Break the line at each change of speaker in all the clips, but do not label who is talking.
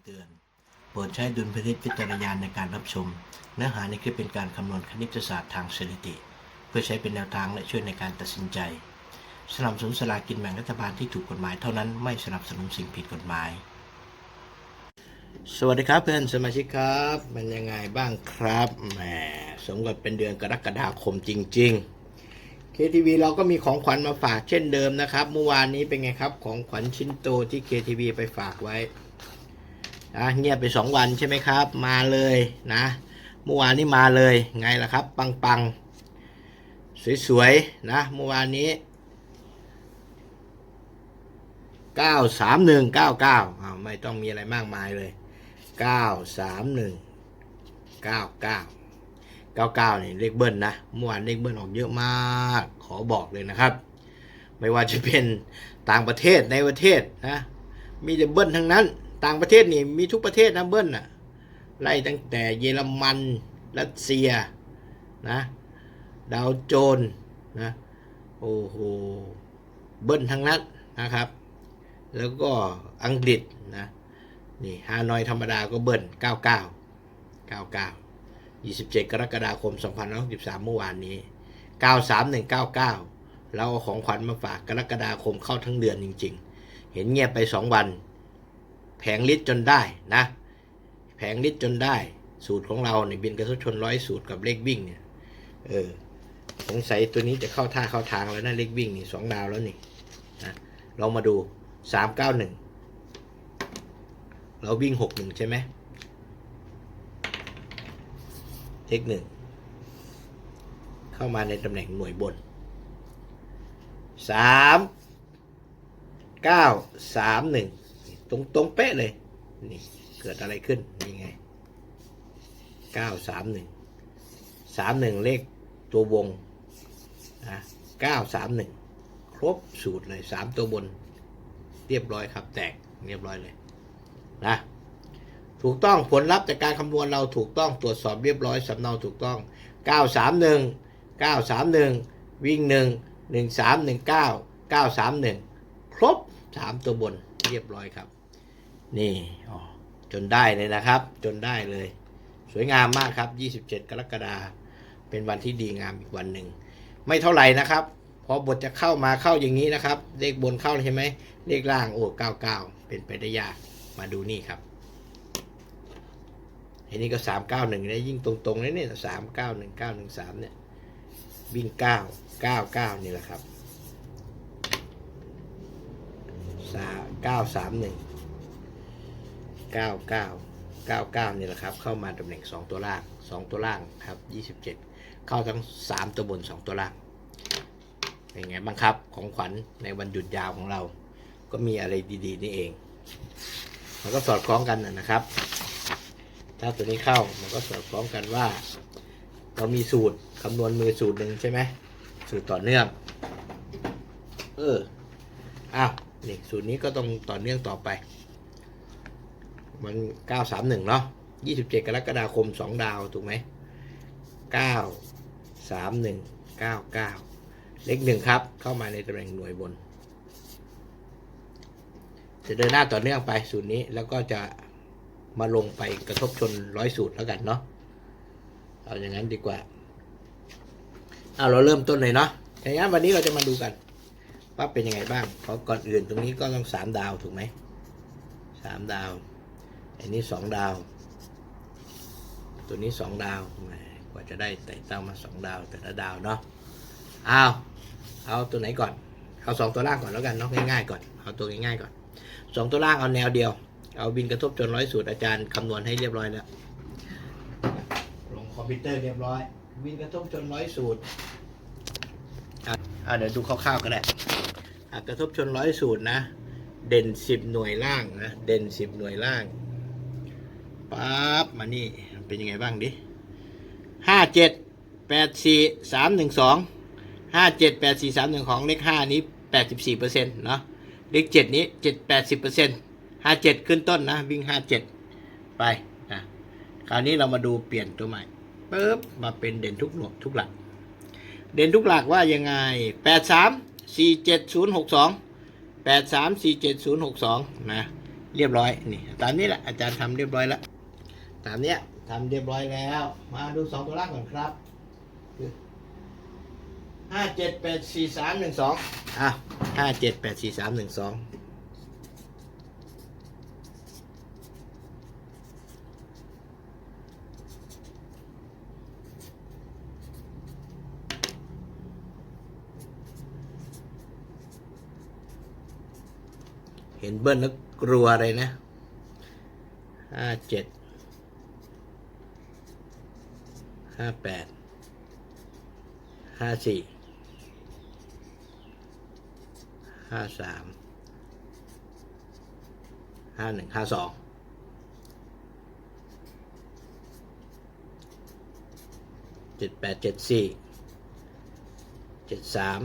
ำเตือน โปรดใช้ดุลพินิจพิจารณาในการรับชม เนื้อหาในคลิปเป็นการคำนวณคณิตศาสตร์ทางสถิติ เพื่อใช้เป็นแนวทางและช่วยในการตัดสินใจ สนับสนุนสลากินแบ่งรัฐบาลที่ถูกกฎหมายเท่านั้นไม่สนับสนุนสิ่งผิดกฎหมาย สวัสดีครับเพื่อนสมาชิกครับเป็นยังไงบ้างครับแหมสมกับเป็นเดือนกรกฎาคมจริงๆ KTV เราก็มีของขวัญมาฝากเช่นเดิมนะครับ เมื่อวานนี้เป็นไงครับ ของขวัญชิ้นโตที่ KTV ไปฝากไว้ นะเงียบไปสองวันใช่ไหมครับ มาเลยนะเมื่อวานนี้มาเลยไงล่ะครับ ปังๆสวยๆนะเมื่อวานนี้9 3 1 9 9อ้าวไม่ต้องมีอะไรมากมายเลย9 3 1 9 9 99นี่เลขเบิ้ลนะเมื่อวานเลขเบิ้ลออกเยอะมากขอบอกเลยนะครับ ไม่ว่าจะเป็นต่างประเทศในประเทศนะมีแต่เบิ้ลทั้งนั้น ต่างประเทศนี่มีทุกประเทศนะเบิ้ลน่ะไล่ตั้งแต่เยอรมันรัสเซียนะดาวโจนส์นะโอ้โหเบิ้ลทั้งนั้นนะครับ แล้วก็อังกฤษนะนี่ฮานอยธรรมดาก็เบิ้ล99 99 27 กรกฎาคม2563เมื่อวานนี้ 93199 เราเอาของขวัญมาฝากกรกฎาคมเข้าทั้งเดือนจริง ๆ เห็นเงียบไป 2 วัน แผงลิตรจนได้นะ แผงลิตรจนได้ สูตรของเราเนี่ยบินกระทบชนร้อยสูตรกับเลขวิ่งเนี่ยเออสงสัยตัวนี้จะเข้าท่าเข้าทางแล้วนะเลขวิ่งนี่สองดาวแล้วนี่นะเรามาดู391เก้าหนึ่งเราวิ่ง61ใช่ไหมเทคหนึ่งเข้ามาในตำแหน่งหน่วยบนสามเก้าสามหนึ่ง ตรงตรงเป๊ะเลย นี่เกิดอะไรขึ้นนี่ไงเก้าสามหนึ่งสามหนึ่งเลขตัววงนะเก้าสามหนึ่งครบสูตรเลยสามตัวบน เรียบร้อยครับ แตกเรียบร้อยเลยนะถูกต้องผลลัพธ์จากการคำนวณเราถูกต้องตรวจสอบเรียบร้อยสำเนาถูกต้อง 931 931 วิ่ง 1 1319 931 ครบ 3 ตัวบนเรียบร้อยครับ นี่อ๋อจนได้เลยนะครับ จนได้เลย สวยงามมากครับ 27 กรกฎาคมเป็นวันที่ดีงามอีกวันหนึ่ง ไม่เท่าไหร่นะครับ พอบทจะเข้ามาเข้าอย่างนี้นะครับ เลขบนเข้าใช่ไหมเลขล่างโอ้99 เป็นไปได้ยากมาดูนี่ครับอันนี้ก็สามเก้าหนึ่งเนี่ยยิ่งตรงๆเลยเนี่ยสามเก้าหนึ่งเก้าหนึ่งสามเนี่ยวิ่งเก้าเก้าเก้านี่แหละครับสามเก้าสามหนึ่งเก้าเก้าเก้าเก้านี่แหละครับ เข้ามาตำแหน่งสองตัวล่างสองตัวล่างครับยี่สิบเจ็ดเข้าทั้งสามตัวบนสองตัวล่างเป็นไงบ้างครับของขวัญในวันหยุดยาวของเรา ก็มีอะไรดีๆนี่เอง มันก็สอดคล้องกันนะนะครับ ถ้าตัวนี้เข้ามันก็สอดคล้องกันว่า เรามีสูตรคำนวณมือสูตรหนึ่งใช่ไหมสูตรต่อเนื่อง เอออ้าวนี่สูตรนี้ก็ต้องต่อเนื่องต่อไป มันเก้าสามหนึ่งเนาะยี่สิบเจ็ดกรกฎาคมสองดาว ถูกไหมเก้าสามหนึ่งเก้าเก้าเลขหนึ่งครับ เข้ามาในตำแหน่งหน่วยบน จะเดินหน้าต่อเนื่องไปสูตรนี้แล้วก็จะมาลงไปกระทบชนร้อยสูตรแล้วกันเนาะเอาอย่างนั้นดีกว่าเอาเราเริ่มต้นเลยเนาะอย่างนั้นวันนี้เราจะมาดูกัน ว่าเป็นยังไงบ้างเพราะก่อนอื่นตรงนี้ก็ต้องสามดาวถูกไหมสามดาว อันนี้สองดาว ตัวนี้สองดาวแหมกว่าจะได้ไต่เต้ามาสองดาวแต่ละดาวเนาะเอาเอาตัวไหนก่อนเอาสองตัวล่างก่อนแล้วกันเนาะง่ายๆก่อนเอาตัวง่ายๆก่อนสองตัวล่างเอาแนวเดียว เอาบินกระทบจนร้อยสูตรอาจารย์คำนวณให้เรียบร้อยแล้วลงคอมพิวเตอร์เรียบร้อยบินกระทบจนร้อยสูตรอะอะเดี๋ยวดูคร่าวๆก็ได้อะกระทบชนร้อยสูตรนะ เด่นสิบหน่วยล่างนะ เด่นสิบหน่วยล่าง ปั๊บมานี่เป็นยังไงบ้างดิห้าเจ็ดแปดสี่สามหนึ่งสองห้าเจ็ดแปดสี่สามหนึ่งของเลขห้านี้แปดสิบสี่เปอร์เซ็นต์เนาะเลขเจ็ดนี้เจ็ดแปดสิบเปอร์เซ็นต์ห้าเจ็ดขึ้นต้นนะ วิ่งห้าเจ็ดไปนะคราวนี้เรามาดูเปลี่ยนตัวใหม่ปึ๊บมาเป็นเด่นทุกหน่วยทุกหลัก เด่นทุกหลักว่ายังไงแปดสามสี่เจ็ดศูนย์หกสองแปดสามสี่เจ็ดศูนย์หกสองนะเรียบร้อยนี่ตามนี้แหละอาจารย์ทำเรียบร้อยแล้ว ตามเนี้ยทำเรียบร้อยแล้ว มาดูสองตัวล่างก่อนครับห้าเจ็ดแปดสี่สามหนึ่งสองอะห้าเจ็ดแปดสี่สามหนึ่งสองเห็นเบิ้ลแล้วกลัวเลยนะห้าเจ็ด ห้าแปดห้าสี่ห้าสามห้าหนึ่งห้าสองเจ็ดแปดเจ็ดสี่เจ็ดสาม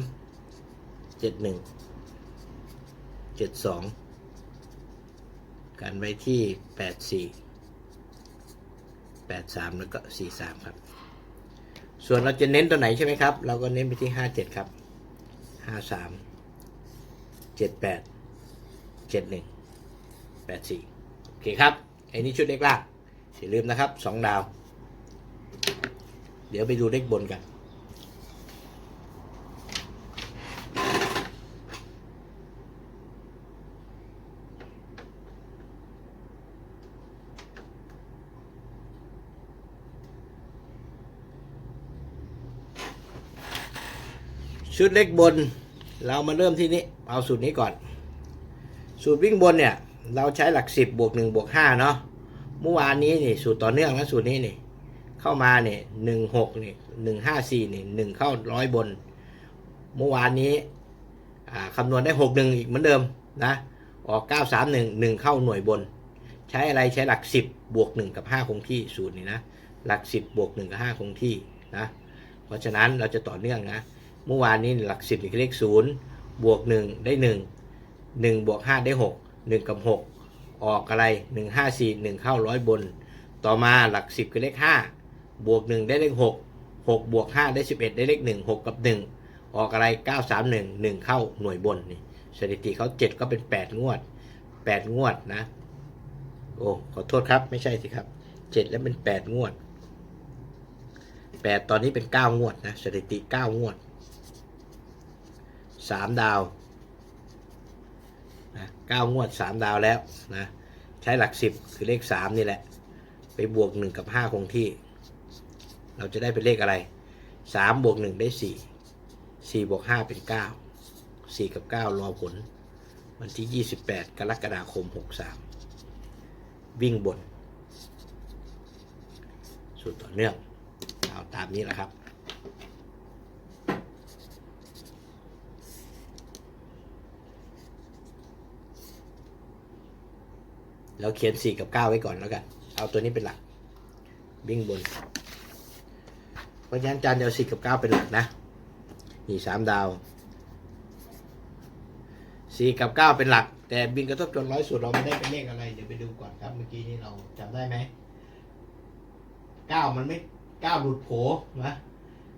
เจ็ดหนึ่งเจ็ดสองกันไว้ที่แปดสี่แปดสามแล้วก็สี่สามครับ ส่วนเราจะเน้นตัวไหนใช่ไหมครับ เราก็เน้นไปที่ห้าเจ็ดครับห้าสามเจ็ดแปดเจ็ดหนึ่งแปดสี่โอเคครับไอ้นี่ชุดเล็กล่างอย่าลืมนะครับสองดาว เดี๋ยวไปดูเลขบนกัน ชุดเล็กบน เรามาเริ่มที่นี้ เอาสูตรนี้ก่อน สูตรวิ่งบนเนี่ย เราใช้หลักสิบบวกหนึ่งบวกห้าเนาะเมื่อวานนี้นี่สูตรต่อเนื่องนะสูตรนี้นี่ เข้ามาเนี่ยหนึ่งหกนี่หนึ่งห้าสี่นี่หนึ่งเข้าร้อยบน เมื่อวานนี้คำนวณได้หกหนึ่งอีกเหมือนเดิมนะ ออกเก้าสามหนึ่งหนึ่งเข้าหน่วยบน ใช้อะไรใช้หลักสิบบวกหนึ่งกับห้าคงที่สูตรนี้นะ หลักสิบบวกหนึ่งกับห้าคงที่นะ เพราะฉะนั้นเราจะต่อเนื่องนะ เมื่อวานนี้หลักสิบเลขศูนย์บวกหนึ่งได้หนึ่งหนึ่งบวกห้าได้หกหนึ่งกับหกออกอะไรหนึ่งห้าสี่หนึ่งเข้าร้อยบน ต่อมาหลักสิบคือเลขห้าบวกหนึ่งได้เลขหกหกบวกห้าได้สิบเอ็ดได้เลขหนึ่งหกกับหนึ่งออกอะไรเก้าสามหนึ่งหนึ่งเข้าหน่วยบนนี่สถิติเขาเจ็ดก็เป็นแปดงวดแปดงวดนะ โอ้ขอโทษครับไม่ใช่สิครับเจ็ดแล้วเป็นแปดงวดแปดตอนนี้เป็นเก้างวดนะสถิติเก้างวด สามดาวนะเก้างวดสามดาวแล้วนะใช้หลักสิบคือเลขสามนี่แหละ ไปบวกหนึ่งกับห้าคงที่ เราจะได้เป็นเลขอะไรสามบวกหนึ่งได้สี่สี่บวกห้าเป็นเก้าสี่กับเก้ารอผล วันที่ยี่สิบแปดกรกฎาคมหกสามวิ่งบน สุดต่อเนื่อง เอาตามนี้แหละครับ เราเขียนสี่กับเก้าไว้ก่อนแล้วกัน เอาตัวนี้เป็นหลัก วิ่งบน เพราะฉะนั้นจารย์จะเอาสี่กับเก้าเป็นหลักนะ นี่สามดาวสี่กับเก้าเป็นหลัก แต่บินกระทบจนร้อยสุดเราไม่ได้เป็นเลขอะไร เดี๋ยวไปดูก่อนครับ เมื่อกี้นี้เราจำได้ไหมเก้ามันไม่เก้าหลุดโผนะ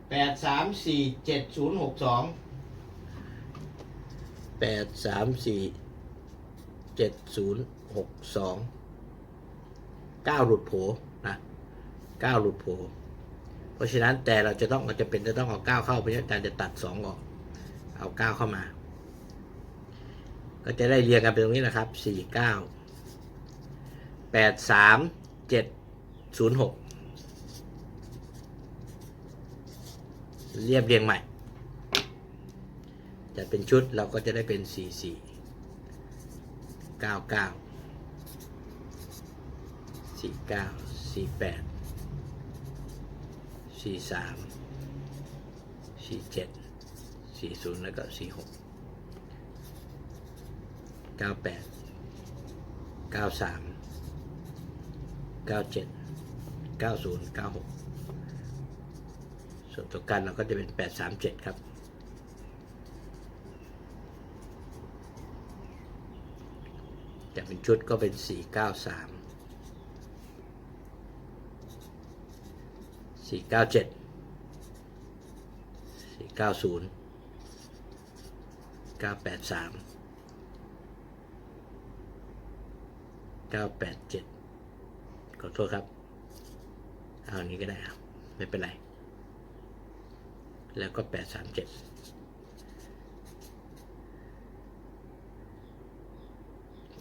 แปดสามสี่เจ็ดศูนย์หกสองแปดสามสี่เจ็ดศูนย์ หกสองเก้าหลุดโผนะเก้าหลุดโผเพราะฉะนั้นแต่เราจะต้องเราจะเป็นจะต้องเอาเก้าเข้าเพราะฉะนั้นอาจารย์จะตัดสองออก เอาเก้าเข้ามา ก็จะได้เรียงกันเป็นตรงนี้นะครับสี่เก้าแปดสามเจ็ดศูนย์หกเรียบเรียงใหม่จะเป็นชุดเราก็จะได้เป็นสี่สี่เก้าเก้า สี่เก้าสี่แปดสี่สามสี่เจ็ดสี่ศูนย์แล้วก็สี่หกเก้าแปดเก้าสามเก้าเจ็ดเก้าศูนย์เก้าหกส่วนตัวกันเราก็จะเป็นแปดสามเจ็ดครับแต่เป็นชุดก็เป็นสี่เก้าสาม สี่เก้าเจ็ดสี่เก้าศูนย์เก้าแปดสามเก้าแปดเจ็ดขอโทษครับ เอาอันนี้ก็ได้ครับไม่เป็นไร แล้วก็แปดสามเจ็ด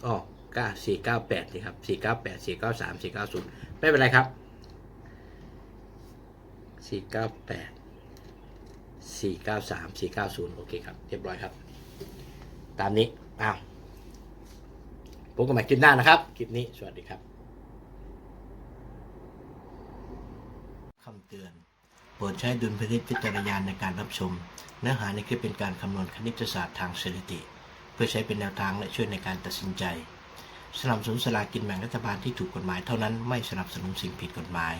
อ๋อเก้าสี่เก้าแปดสิครับสี่เก้าแปดสี่เก้าสามสี่เก้าศูนย์ไม่เป็นไรครับ สี่เก้าแปดสี่เก้าสามสี่เก้าศูนย์โอเคครับ เรียบร้อยครับ ตามนี้อ้าวพบกันใหม่คลิปหน้านะครับ คลิปนี้ สวัสดีครับคำเตือน โปรดใช้ดุลพินิจพิจารณาในการรับชม เนื้อหาในคลิปเป็นการคำนวณคณิตศาสตร์ทางสถิติ เพื่อใช้เป็นแนวทางและช่วยในการตัดสินใจ สนับสนุนสลากินแบ่งรัฐบาลที่ถูกกฎหมายเท่านั้นไม่สนับสนุนสิ่งผิดกฎหมาย